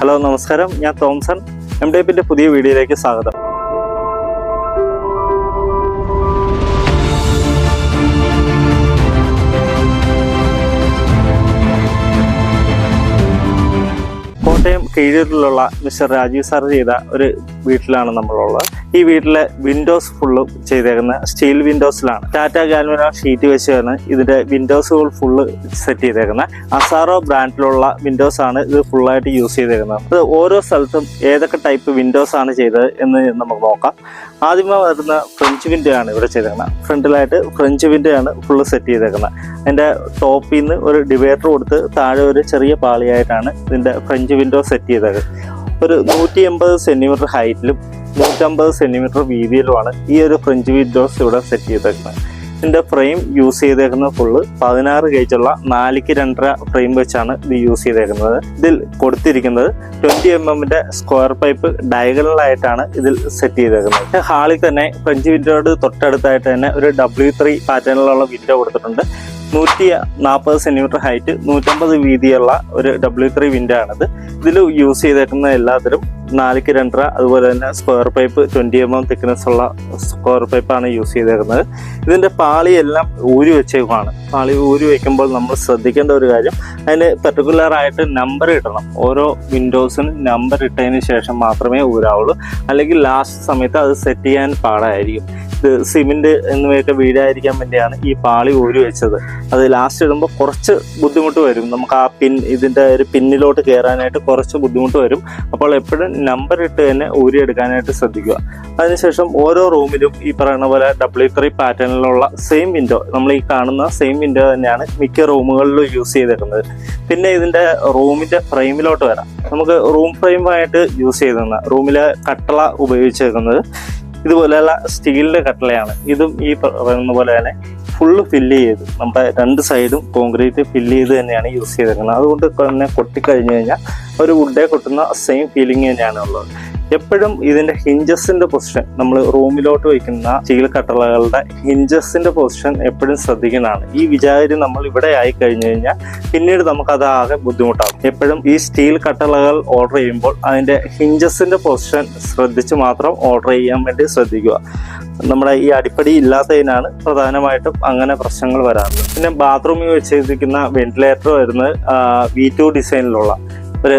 Hello നമസ്കാരം. ഞാൻ Thomson. M ടൈപ്പിന്റെ പുതിയ വീഡിയോയിലേക്ക് സ്വാഗതം. കോട്ടയം കീഴൂരിലുള്ള മിസ്റ്റർ രാജീവ് സാർ ചെയ്ത ഒരു വീട്ടിലാണ് നമ്മളുള്ളത്. ഈ വീട്ടിലെ വിൻഡോസ് ഫുള്ള് ചെയ്തേക്കുന്ന സ്റ്റീൽ വിൻഡോസിലാണ് ടാറ്റ ഗാൽമിന ഷീറ്റ് വെച്ച് തന്നെ ഇതിന്റെ വിൻഡോസുകൾ ഫുള്ള് സെറ്റ് ചെയ്തേക്കുന്ന അസാറോ ബ്രാൻഡിലുള്ള വിൻഡോസ് ആണ് ഇത് ഫുള്ളായിട്ട് യൂസ് ചെയ്തേക്കുന്നത്. ഓരോ സ്ഥലത്തും ഏതൊക്കെ ടൈപ്പ് വിൻഡോസ് ആണ് ചെയ്തത് എന്ന് നമുക്ക് നോക്കാം. ആദ്യമേ വരുന്ന ഫ്രഞ്ച് വിൻഡോ ആണ് ഇവിടെ ചെയ്തേക്കുന്നത്. ഫ്രണ്ടിലായിട്ട് ഫ്രഞ്ച് വിൻഡോ ആണ് ഫുള്ള് സെറ്റ് ചെയ്തേക്കുന്നത്. അതിന്റെ ടോപ്പിൽ നിന്ന് ഒരു ഡിവൈഡർ കൊടുത്ത് താഴെ ഒരു ചെറിയ പാളിയായിട്ടാണ് ഇതിന്റെ ഫ്രഞ്ച് വിൻഡോ സെറ്റ് ചെയ്തത് ഒരു നൂറ്റി എൺപത് സെന്റിമീറ്റർ ഹൈറ്റിലും നൂറ്റമ്പത് സെന്റിമീറ്റർ വീതിയിലുമാണ് ഈ ഒരു ഫ്രഞ്ച് വിൻഡോസ് ഇവിടെ സെറ്റ് ചെയ്തേക്കുന്നത്. ഇതിന്റെ ഫ്രെയിം യൂസ് ചെയ്തേക്കുന്നത് ഫുള്ള് പതിനാറ് ഗേജുള്ള നാലിക്ക് രണ്ടര ഫ്രെയിം വെച്ചാണ് ഇത് യൂസ് ചെയ്തേക്കുന്നത്. ഇതിൽ കൊടുത്തിരിക്കുന്നത് ട്വന്റി എം എമ്മിന്റെ സ്ക്വയർ പൈപ്പ് ഡയഗണലായിട്ടാണ് ഇതിൽ സെറ്റ് ചെയ്തേക്കുന്നത്. ഹാളിൽ തന്നെ ഫ്രഞ്ച് വിൻഡോയുടെ തൊട്ടടുത്തായിട്ട് തന്നെ ഒരു ഡബ്ല്യു ത്രീ പാറ്റേണിലുള്ള വിൻഡോ കൊടുത്തിട്ടുണ്ട്. നൂറ്റി നാൽപ്പത് സെന്റിമീറ്റർ ഹൈറ്റ് നൂറ്റമ്പത് വീതിയുള്ള ഒരു ഡബ്ല്യു ത്രീ വിൻഡോ ആണിത്. ഇതിൽ യൂസ് ചെയ്തേക്കുന്ന എല്ലാത്തിലും നാലിക്ക് രണ്ടര അതുപോലെ തന്നെ square pipe twenty M M thickness ഉള്ള സ്ക്വയർ പൈപ്പാണ് യൂസ് ചെയ്തേക്കുന്നത്. ഇതിന്റെ പാളിയെല്ലാം ഊരി വെച്ചേക്കുവാണ്. പാളി ഊരി വയ്ക്കുമ്പോൾ നമ്മൾ ശ്രദ്ധിക്കേണ്ട ഒരു കാര്യം അതിന് പെർട്ടിക്കുലർ ആയിട്ട് നമ്പർ ഇടണം. ഓരോ വിൻഡോസിനും നമ്പർ ഇട്ടതിന് ശേഷം മാത്രമേ ഊരാവുള്ളൂ. അല്ലെങ്കിൽ ലാസ്റ്റ് സമയത്ത് അത് സെറ്റ് ചെയ്യാൻ പാടായിരിക്കും. ഇത് സിമെന്റ് എന്നിവയൊക്കെ വീടായിരിക്കാൻ വേണ്ടിയാണ് ഈ പാളി ഊരി വെച്ചത്. അത് ലാസ്റ്റ് ഇടുമ്പോൾ കുറച്ച് ബുദ്ധിമുട്ട് വരും. നമുക്ക് ആ പിൻ ഇതിന്റെ ഒരു പിന്നിലോട്ട് കയറാനായിട്ട് കുറച്ച് ബുദ്ധിമുട്ട് വരും. അപ്പോൾ എപ്പോഴും നമ്പർ ഇട്ട് തന്നെ ഊരി എടുക്കാനായിട്ട് ശ്രദ്ധിക്കുക. അതിനുശേഷം ഓരോ റൂമിലും ഈ പറയുന്ന പോലെ ഡബ്ല്യു ത്രീ പാറ്റേണിലുള്ള സെയിം വിൻഡോ നമ്മൾ ഈ കാണുന്ന സെയിം വിൻഡോ തന്നെയാണ് മിക്ക റൂമുകളിലും യൂസ് ചെയ്തിരുന്നത്. പിന്നെ ഇതിന്റെ റൂമിന്റെ ഫ്രെയിമിലോട്ട് വരാം. നമുക്ക് റൂം ഫ്രെയിമായിട്ട് യൂസ് ചെയ്തിരുന്ന റൂമിലെ കട്ടള ഉപയോഗിച്ചേക്കുന്നത് ഇതുപോലെയുള്ള സ്റ്റീലിന്റെ കട്ടളയാണ്. ഇതും ഈ പറയുന്ന പോലെ തന്നെ ഫുള്ള് ഫില്ല് ചെയ്ത് നമ്മുടെ രണ്ട് സൈഡും കോൺക്രീറ്റ് ഫില്ല് ചെയ്ത് തന്നെയാണ് യൂസ് ചെയ്തിരിക്കുന്നത്. അതുകൊണ്ട് തന്നെ കൊട്ടിക്കഴിഞ്ഞു കഴിഞ്ഞാൽ ഒരു വുഡേ കൊട്ടുന്ന സെയിം ഫീലിംഗ് തന്നെയാണ് ഉള്ളത്. എപ്പോഴും ഇതിന്റെ ഹിഞ്ചസിന്റെ പൊസിഷൻ നമ്മൾ റൂമിലോട്ട് വയ്ക്കുന്ന ചീൽ കട്ടളകളുടെ ഹിഞ്ചസിന്റെ പൊസിഷൻ എപ്പോഴും ശ്രദ്ധിക്കുന്നതാണ്. ഈ വിചാരി നമ്മൾ ഇവിടെ ആയി കഴിഞ്ഞു കഴിഞ്ഞാൽ പിന്നീട് നമുക്ക് അത് ആകെ ബുദ്ധിമുട്ടാകും. എപ്പോഴും ഈ സ്റ്റീൽ കട്ടളകൾ ഓർഡർ ചെയ്യുമ്പോൾ അതിന്റെ ഹിഞ്ചസിന്റെ പൊസിഷൻ ശ്രദ്ധിച്ച് മാത്രം ഓർഡർ ചെയ്യാൻ വേണ്ടി ശ്രദ്ധിക്കുക. നമ്മുടെ ഈ അടിപ്പടി ഇല്ലാത്തതിനാണ് പ്രധാനമായിട്ടും അങ്ങനെ പ്രശ്നങ്ങൾ വരാറുള്ളത്. പിന്നെ ബാത്റൂമിൽ വെച്ചിരിക്കുന്ന വെന്റിലേറ്റർ വരുന്നത് വി ടു ഡിസൈനിലുള്ള ഒരു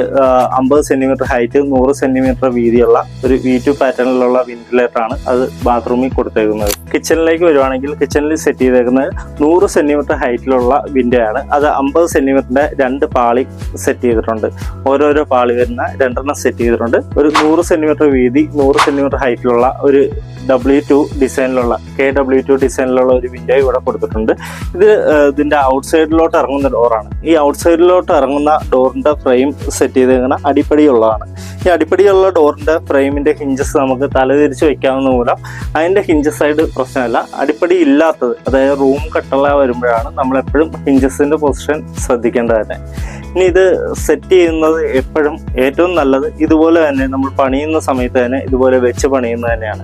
അമ്പത് സെന്റിമീറ്റർ ഹൈറ്റ് നൂറ് സെന്റിമീറ്റർ വീതിയുള്ള ഒരു വി ടു പാറ്റേണിലുള്ള വെന്റിലേറ്റർ ആണ് അത് ബാത്റൂമിൽ കൊടുത്തേക്കുന്നത്. കിച്ചണിലേക്ക് വരുവാണെങ്കിൽ കിച്ചണിൽ സെറ്റ് ചെയ്തേക്കുന്നത് നൂറ് സെന്റിമീറ്റർ ഹൈറ്റിലുള്ള വിൻഡോ ആണ്. അത് അമ്പത് സെന്റിമീറ്ററിന്റെ രണ്ട് പാളി സെറ്റ് ചെയ്തിട്ടുണ്ട്. ഓരോരോ പാളി വരുന്ന രണ്ടെണ്ണം സെറ്റ് ചെയ്തിട്ടുണ്ട്. ഒരു നൂറ് സെന്റിമീറ്റർ വീതി നൂറ് സെന്റിമീറ്റർ ഹൈറ്റിലുള്ള ഒരു ഡബ്ല്യു ടു ഡിസൈനിലുള്ള കെ ഡബ്ല്യു ടു ഡിസൈനിലുള്ള ഒരു വിൻഡോ ഇവിടെ കൊടുത്തിട്ടുണ്ട്. ഇത് ഇതിന്റെ ഔട്ട് സൈഡിലോട്ട് ഇറങ്ങുന്ന ഡോറാണ് ഈ ഔട്ട് സൈഡിലോട്ട് ഇറങ്ങുന്ന ഡോറിന്റെ ഫ്രെയിം സെറ്റ് ചെയ്തേക്കുന്ന അടിപ്പടിയുള്ളതാണ് ഈ അടിപ്പടിയുള്ള ഡോറിന്റെ ഫ്രെയിമിന്റെ ഹിഞ്ചസ് നമുക്ക് തലതിരിച്ച് വെക്കാവുന്ന മൂലം അതിന്റെ ഹിഞ്ചസ് സൈഡ് പ്രശ്നമല്ല. അടിപ്പടി ഇല്ലാത്തത് അതായത് റൂം കട്ടള വരുമ്പോഴാണ് നമ്മളെപ്പോഴും ഹിഞ്ചസിന്റെ പൊസിഷൻ ശ്രദ്ധിക്കേണ്ടത് തന്നെ. ഇനി ഇത് സെറ്റ് ചെയ്യുന്നത് എപ്പോഴും ഏറ്റവും നല്ലത് ഇതുപോലെ തന്നെ നമ്മൾ പണിയുന്ന സമയത്ത് തന്നെ ഇതുപോലെ വെച്ച് പണിയുന്നത് തന്നെയാണ്.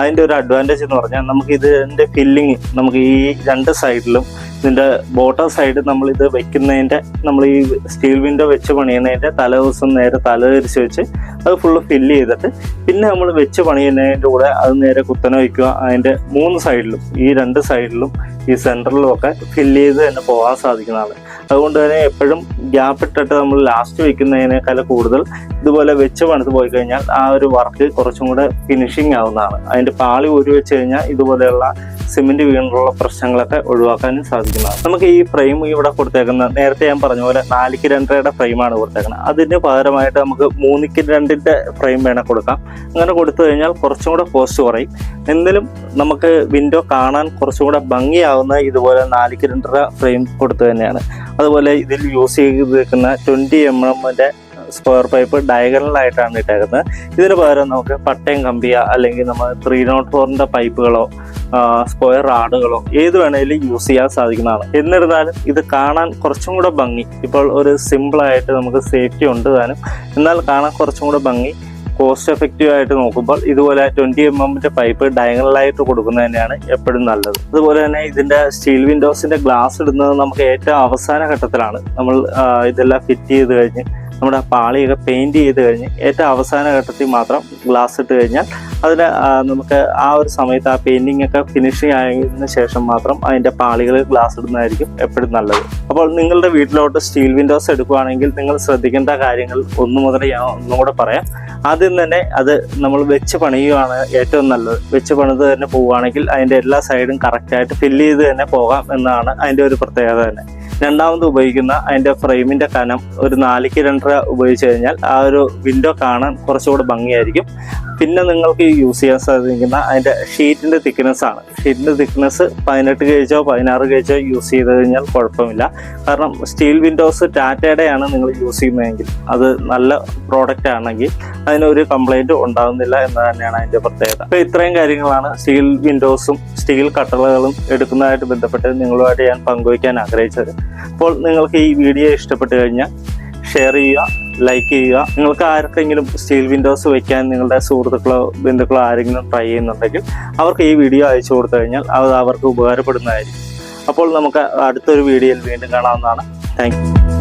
അതിന്റെ ഒരു അഡ്വാന്റേജ് എന്ന് പറഞ്ഞാൽ നമുക്ക് ഇതിന്റെ ഫില്ലിങ് നമുക്ക് ഈ രണ്ട് സൈഡിലും ഇതിന്റെ ബോട്ടം സൈഡ് നമ്മൾ ഇത് വെക്കുന്നതിന്റെ നമ്മൾ ഈ സ്റ്റീൽ വിൻഡോ വെച്ച് പണിയുന്നതിന്റെ തലേ ദിവസം നേരെ തല തിരിച്ച് വെച്ച് അത് ഫുള്ള് ഫില്ല് ചെയ്തിട്ട് പിന്നെ നമ്മൾ വെച്ച് പണിയുന്നതിന്റെ കൂടെ അത് നേരെ കുത്തനെ വയ്ക്കുക. അതിന്റെ മൂന്ന് സൈഡിലും ഈ രണ്ട് സൈഡിലും ഈ സെന്ററിലും ഒക്കെ ഫില്ല് ചെയ്ത് തന്നെ പോകാൻ സാധിക്കുന്നതാണ്. അതുകൊണ്ട് തന്നെ എപ്പോഴും ഗ്യാപ്പ് ഇട്ടിട്ട് നമ്മൾ ലാസ്റ്റ് വെക്കുന്നതിനേക്കാൾ കൂടുതൽ ഇതുപോലെ വെച്ച് പണിത് പോയി കഴിഞ്ഞാൽ ആ ഒരു വർക്ക് കുറച്ചും കൂടെ ഫിനിഷിങ് ആവുന്നതാണ്. അതിന്റെ പാളി ഊരി വെച്ച് കഴിഞ്ഞാൽ ഇതുപോലെയുള്ള സിമെന്റ് വീണിലുള്ള പ്രശ്നങ്ങളൊക്കെ ഒഴിവാക്കാനും സാധിക്കുന്നതാണ്. നമുക്ക് ഈ ഫ്രെയിം ഇവിടെ കൊടുത്തേക്കുന്ന നേരത്തെ ഞാൻ പറഞ്ഞ പോലെ നാലിക്ക് രണ്ടരയുടെ ഫ്രെയിമാണ് കൊടുത്തേക്കുന്നത്. അതിന് പകരമായിട്ട് നമുക്ക് മൂന്നിക്ക് രണ്ടിന്റെ ഫ്രെയിം വേണേൽ കൊടുക്കാം. അങ്ങനെ കൊടുത്തു കഴിഞ്ഞാൽ കുറച്ചും കൂടെ കോസ്റ്റ് കുറയും. എന്നാലും നമുക്ക് വിൻഡോ കാണാൻ കുറച്ചും കൂടെ ഭംഗിയാവുന്ന ഇതുപോലെ നാലിക്ക് രണ്ടര ഫ്രെയിം കൊടുത്തു തന്നെയാണ്. അതുപോലെ ഇതിൽ യൂസ് ചെയ്തിരിക്കുന്ന ട്വന്റി എം എമ്മിന്റെ സ്ക്വയർ പൈപ്പ് ഡയഗണലായിട്ടാണ് ഇട്ടേക്കുന്നത്. ഇതിന് പകരം നമുക്ക് പട്ടയം കമ്പിയ അല്ലെങ്കിൽ നമ്മൾ ത്രീ നോട്ട് ഫോറിന്റെ പൈപ്പുകളോ സ്ക്വയർ റാഡുകളോ ഏത് വേണേലും യൂസ് ചെയ്യാൻ സാധിക്കുന്നതാണ്. എന്നിരുന്നാലും ഇത് കാണാൻ കുറച്ചും കൂടെ ഭംഗി. ഇപ്പോൾ ഒരു സിമ്പിൾ ആയിട്ട് നമുക്ക് സേഫ്റ്റി ഉണ്ട് താനും. എന്നാൽ കാണാൻ കുറച്ചും കൂടെ ഭംഗി. കോസ്റ്റ് എഫക്റ്റീവ് ആയിട്ട് നോക്കുമ്പോൾ ഇതുപോലെ ട്വന്റി എം എമ്മിന്റെ പൈപ്പ് ഡയഗണലായിട്ട് കൊടുക്കുന്നത് തന്നെയാണ് എപ്പോഴും നല്ലത്. അതുപോലെ തന്നെ ഇതിന്റെ സ്റ്റീൽ വിൻഡോസിന്റെ ഗ്ലാസ് ഇടുന്നത് നമുക്ക് ഏറ്റവും അവസാന ഘട്ടത്തിലാണ്. നമ്മൾ ഇതെല്ലാം ഫിറ്റ് ചെയ്ത് കഴിഞ്ഞ് നമ്മുടെ പാളിയൊക്കെ പെയിന്റ് ചെയ്ത് കഴിഞ്ഞ് ഏറ്റവും അവസാന ഘട്ടത്തിൽ മാത്രം ഗ്ലാസ് ഇട്ട് കഴിഞ്ഞാൽ അതിൽ നമുക്ക് ആ ഒരു സമയത്ത് ആ പെയിന്റിംഗ് ഒക്കെ ഫിനിഷിംഗ് ആയതിനു ശേഷം മാത്രം അതിന്റെ പാളികൾ ഗ്ലാസ് ഇടുന്നതായിരിക്കും എപ്പോഴും നല്ലത്. അപ്പോൾ നിങ്ങളുടെ വീട്ടിലോട്ട് സ്റ്റീൽ വിൻഡോസ് എടുക്കുകയാണെങ്കിൽ നിങ്ങൾ ശ്രദ്ധിക്കേണ്ട കാര്യങ്ങൾ ഒന്നു മുതൽ ഞാൻ ഒന്നും കൂടെ പറയാം. ആദ്യം തന്നെ അത് നമ്മൾ വെച്ച് പണിയുകയാണ് ഏറ്റവും നല്ലത്. വെച്ച് പണിത് തന്നെ പോവുകയാണെങ്കിൽ അതിന്റെ എല്ലാ സൈഡും കറക്റ്റായിട്ട് ഫില്ല് ചെയ്ത് തന്നെ പോകാം എന്നാണ് അതിന്റെ ഒരു പ്രത്യേകത തന്നെ. രണ്ടാമത് ഉപയോഗിക്കുന്ന അതിന്റെ ഫ്രെയിമിന്റെ കനം ഒരു നാലിക്ക് രണ്ടര ഉപയോഗിച്ച് കഴിഞ്ഞാൽ ആ ഒരു വിൻഡോ കാണാൻ കുറച്ചുകൂടെ ഭംഗിയായിരിക്കും. പിന്നെ നിങ്ങൾക്ക് യൂസ് ചെയ്യാൻ സാധിക്കുന്ന അതിന്റെ ഷീറ്റിന്റെ തിക്നെസ് ആണ്. ഷീറ്റിന്റെ തിക്നെസ് പതിനെട്ട് ഗേജോ പതിനാറ് ഗേജോ യൂസ് ചെയ്ത് കഴിഞ്ഞാൽ കുഴപ്പമില്ല. കാരണം സ്റ്റീൽ വിൻഡോസ് ടാറ്റയുടെയാണ് നിങ്ങൾ യൂസ് ചെയ്യുന്നതെങ്കിൽ അത് നല്ല പ്രോഡക്റ്റ് ആണെങ്കിൽ അതിനൊരു കംപ്ലൈന്റ് ഉണ്ടാകുന്നില്ല എന്ന് തന്നെയാണ് അതിന്റെ പ്രത്യേകത. അപ്പൊ ഇത്രയും കാര്യങ്ങളാണ് സ്റ്റീൽ വിൻഡോസും സ്റ്റീൽ കട്ടളകളും എടുക്കുന്നതായിട്ട് ബന്ധപ്പെട്ട് നിങ്ങളുമായിട്ട് ഞാൻ പങ്കുവയ്ക്കാൻ ആഗ്രഹിച്ചത്. അപ്പോൾ നിങ്ങൾക്ക് ഈ വീഡിയോ ഇഷ്ടപ്പെട്ട് കഴിഞ്ഞാൽ ഷെയർ ചെയ്യുക ലൈക്ക് ചെയ്യുക. നിങ്ങൾക്ക് ആർക്കെങ്കിലും സ്റ്റീൽ വിൻഡോസ് വയ്ക്കാൻ നിങ്ങളുടെ സുഹൃത്തുക്കളോ ബന്ധുക്കളോ ആരെങ്കിലും ട്രൈ ചെയ്യുന്നുണ്ടെങ്കിൽ അവർക്ക് ഈ വീഡിയോ അയച്ചു കൊടുത്തു കഴിഞ്ഞാൽ അത് അവർക്ക് ഉപകാരപ്പെടുന്നതായിരിക്കും. അപ്പോൾ നമുക്ക് അടുത്തൊരു വീഡിയോയിൽ വീണ്ടും കാണാവുന്നതാണ്. താങ്ക്